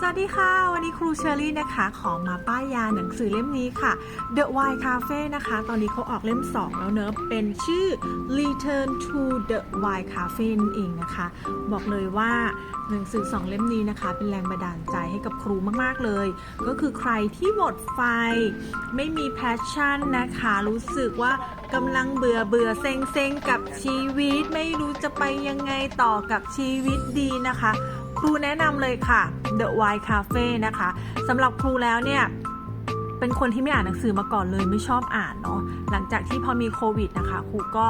สวัสดีค่ะ วันนี้ครูเชอรี่นะคะ ขอมาป้ายยาหนังสือเล่มนี้ค่ะ The Wine Cafe นะคะ ตอนนี้เขาออกเล่ม 2 แล้วเนอะเป็นชื่อ Return to the Wine Cafe นั่นเองนะคะ บอกเลยว่าหนังสือ 2 เล่มนี้นะคะ เป็นแรงบันดาลใจให้กับครูมาก ๆ เลย ก็คือใครที่หมดไฟ ไม่มีแพชชั่นนะคะ รู้สึกว่ากำลังเบื่อเบื่อเซ็งเซ็งกับชีวิต ไม่รู้จะไปยังไงต่อกับชีวิตดีนะคะ ครูแนะนำเลยค่ะ The Wine Cafe นะคะสำหรับครูแล้วเนี่ยเป็นคนที่ไม่อ่านหนังสือมาก่อนเลยไม่ชอบอ่านเนาะหลังจากที่พอมีโควิดนะคะครูก็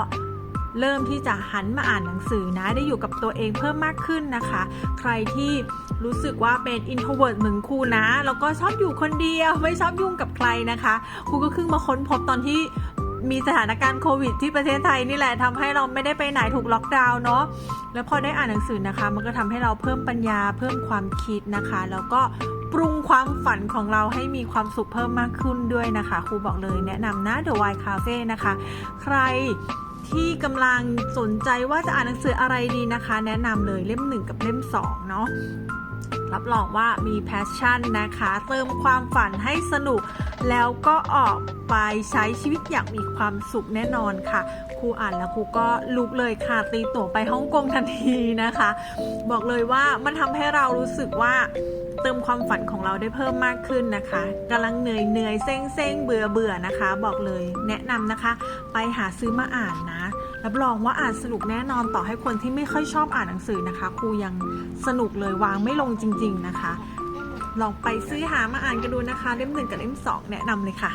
เริ่มที่จะหันมาอ่านหนังสือนะ ได้อยู่กับตัวเองเพิ่มมากขึ้นนะคะ ใครที่รู้สึกว่าเป็น introvert เหมือนครูนะ แล้วก็ชอบอยู่คนเดียวไม่ชอบยุ่งกับใครนะคะครูก็เพิ่งมาค้นพบตอนที่ มีสถานการณ์โควิดที่ประเทศไทยนี่แหละทำให้เราไม่ได้ไปไหนถูกล็อกดาวน์เนาะแล้วพอได้อ่านหนังสือนะคะ มันก็ทำให้เราเพิ่มปัญญาเพิ่มความคิดนะคะ แล้วก็ปรุงความฝันของเราให้มีความสุขเพิ่มมากขึ้นด้วยนะคะครูบอกเลยแนะนำนะ The Wine Cafe นะคะ ใครที่กำลังสนใจว่าจะอ่านหนังสืออะไรดีนะคะ แนะนำเลยเล่ม 1 กับเล่ม 2 เนาะ รับรองว่ามีแพชชั่นนะคะ เติมความฝันให้สนุก แล้วก็ออกไปใช้ชีวิตอย่างมีความสุขแน่นอนค่ะ ครูอ่านแล้วครูก็ลุกเลยค่ะ ตีตั๋วไปฮ่องกงทันทีนะคะ บอกเลยว่ามันทำให้เรารู้สึกว่าเติมความฝันของเราได้เพิ่มมากขึ้นนะคะกำลังเหนื่อยเหนื่อยเซ็งเซ็งเบื่อเบื่อนะคะ บอกเลยแนะนำนะคะ ไปหาซื้อมาอ่านนะ รับรองว่าอ่านสนุกแน่นอนต่อให้คนที่ไม่ค่อยชอบอ่านหนังสือนะคะ ครูยังสนุกเลยวางไม่ลงจริง ๆนะคะ ลองไปซื้อหามาอ่านกันดูนะคะ เล่มหนึ่งกับเล่มสองแนะนำเลยค่ะ